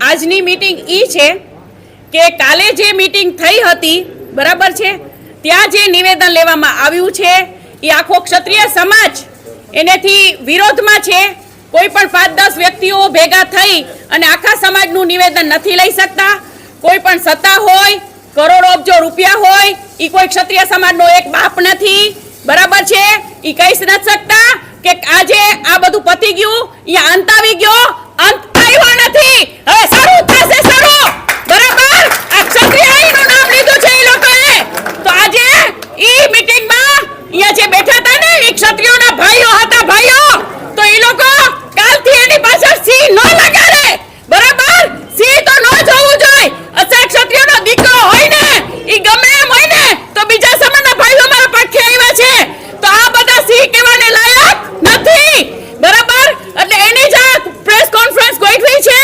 આજની મીટિંગ ઈ છે કે કાલે જે મીટિંગ થઈ હતી, બરાબર છે? ત્યાં જે નિવેદન લેવામાં આવ્યું છે એ આખો ક્ષત્રિય સમાજ એનેથી વિરોધમાં છે. કોઈ પણ પાંચ દસ વ્યક્તિઓ ભેગા થઈ અને આખા સમાજનું નિવેદન નથી લઈ શકતા. કોઈ પણ સત્તા હોય, કરોડો અબજો રૂપિયા હોય એ કોઈ ક્ષત્રિય સમાજનો એક બાપ નથી. બરાબર છે? એ કહી નથી શકતા. કે આજે આ બધું પતી ગયું એ અંત આવી ગયો? અંત આવ્યો નથી. હવે સારું થશે, સારું. બરાબર? આ ક્ષત્રિય નામ લીધું છે એ લોકોએ. તો આજે ઈ મીટિંગમાં અહીંયા જે બેઠા હતા ને એ ક્ષત્રિયોના ભાઈઓ હતા ભાઈઓ તો એ લોકો કાલથી એની પાછળ સી ન લગાડે બરાબર સી તો ન જોવું જોઈએ અસર ક્ષત્રિયોનો દીકરો હોય ને ઈ ગમે એમ હોય ને તો બીજા સમાજના ભાઈઓ મારા પડખે આવ્યા છે તો આ બધા સી કહેવાને લાયક નથી બરાબર એટલે એની જ આ પ્રેસ કોન્ફરન્સ ગોઠવી છે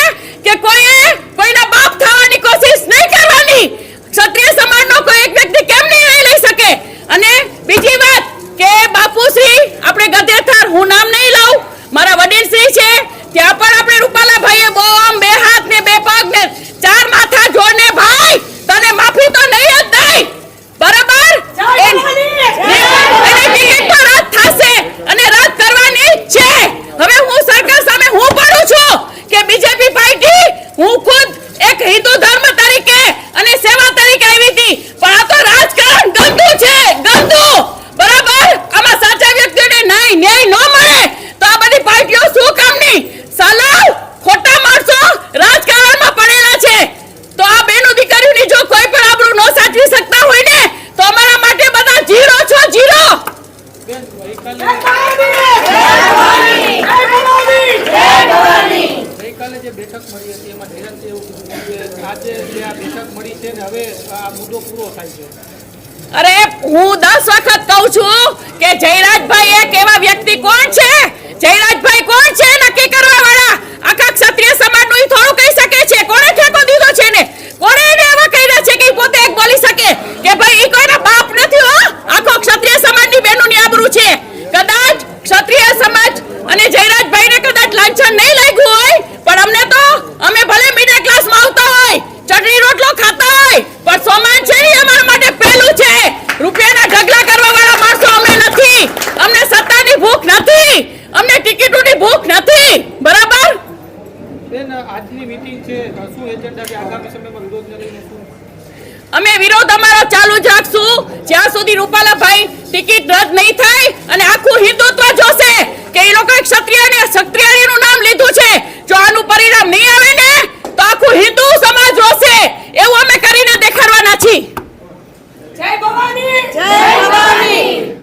કે કોઈએ કોઈના બાપ થવાની કોશિશ નહીં કરવાની ક્ષત્રિય સમાજનો કોઈ એક વ્યક્તિ કેમ નિર્ણય લઈ શકે અને બીજી વાત કે બાપુશ્રી આપણે ગધેથર હું નામ નહીં લઉં મારા વડીલશ્રી છે ત્યાં પણ આપણે રૂપાલા ભાઈએ બહુ આમ બે હાથ ને બે પગ ને ચાર માથા જોડને ભાઈ તને માફી તો નહીં જ દઈ બરાબર એન- ને- અને ટિકિટ તો રદ થશે અને રદ કરવાની જ છે હવે હું સરકાર સામે હું પડું છું કે બીજેપી પાર્ટી હું ખુદ એક હિન્દુ ધર્મ તરીકે અને સેવા તરીકે આવી હતી પણ આ તો રાજકારણ ગંદુ છે ગંદુ બરાબર આમાં સાચા વ્યક્તિને નહીં ન્યાય ન મળે તો આ બધી પાર્ટીઓ શું કામની સલાહ ખોટા માણસો રાજકારણમાં પડેલા છે તો આ બેનો દીકરીઓની જો કોઈ પણ આબરૂ ન સાચવી શકતા હોય ને તો અમારા માટે બધા જીરો છો જીરો બેન ગઈકાલે ગઈકાલે જે બેઠક મળી હતી એમાં નિરંતર એવું ને અરે, હું દસ વખત કહું છું કે જયરાજભાઈ એક એવા વ્યક્તિ કોણ છે? જયરાજભાઈ કોણ છે? નક્કી કરવા વાળા આખા ક્ષત્રિય સમાજનું ઈ થોડું કહી શકે છે. કોણે ઠેકો દીધો છે ને કોણે એને એવા કહ્યા છે કે પોતે એક બોલી શકે? કે ભાઈ, એ કોઈના બાપ નથી હો આખો ક્ષત્રિય સમાજની બહેનોની આબરૂ છે કદાચ ક્ષત્રિય સમાજ અને જયરાજભાઈને કદાચ લાંછન નહીં લાગ્યું હોય પણ અમને તો અમે ભલે મિડલ ક્લાસમાં આવતા હોય ચટણી રોટલો ખાતા હોય પણ સોમાન છે ઈ અમારા માટે પહેલું છે રૂપિયાના ઢગલા કરવા વાળા માણસો અમે નથી અમને સત્તાની ભૂખ નથી અમને ટિકિટોની ભૂખ નથી બરાબર અમે વિરોધ અમારો ચાલુ જ રાખશું. જ્યાં સુધી રૂપાલાભાઈ ટિકિટ રદ નહીં થાય અને આખું હિન્દુત્વ જોશે કે એ લોકોએ ક્ષત્રિયને ક્ષત્રિયનું નામ લીધું છે, જો આનું પરિણામ નહીં આવે ને, તો આખું હિન્દુ